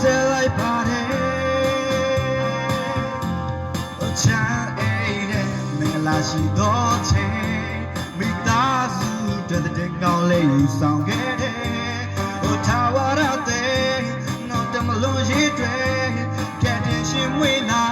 ဆဲလိုက်ပါတယ်အချမ်းအိမ်နဲ့မင်္ဂလာရှိသောချိန်မိသားစုတဲ့တဲ့ကောင်းလေးယူဆောင်ခဲ့တယ်ဟိုထာဝရတဲ့နောက်တမလို့ရေးတွေ့ကဲတင်ရှင်မွေးနာ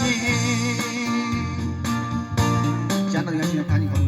ခြင်းကျန်တဲ့ငါရှင်ဖန်ကြီး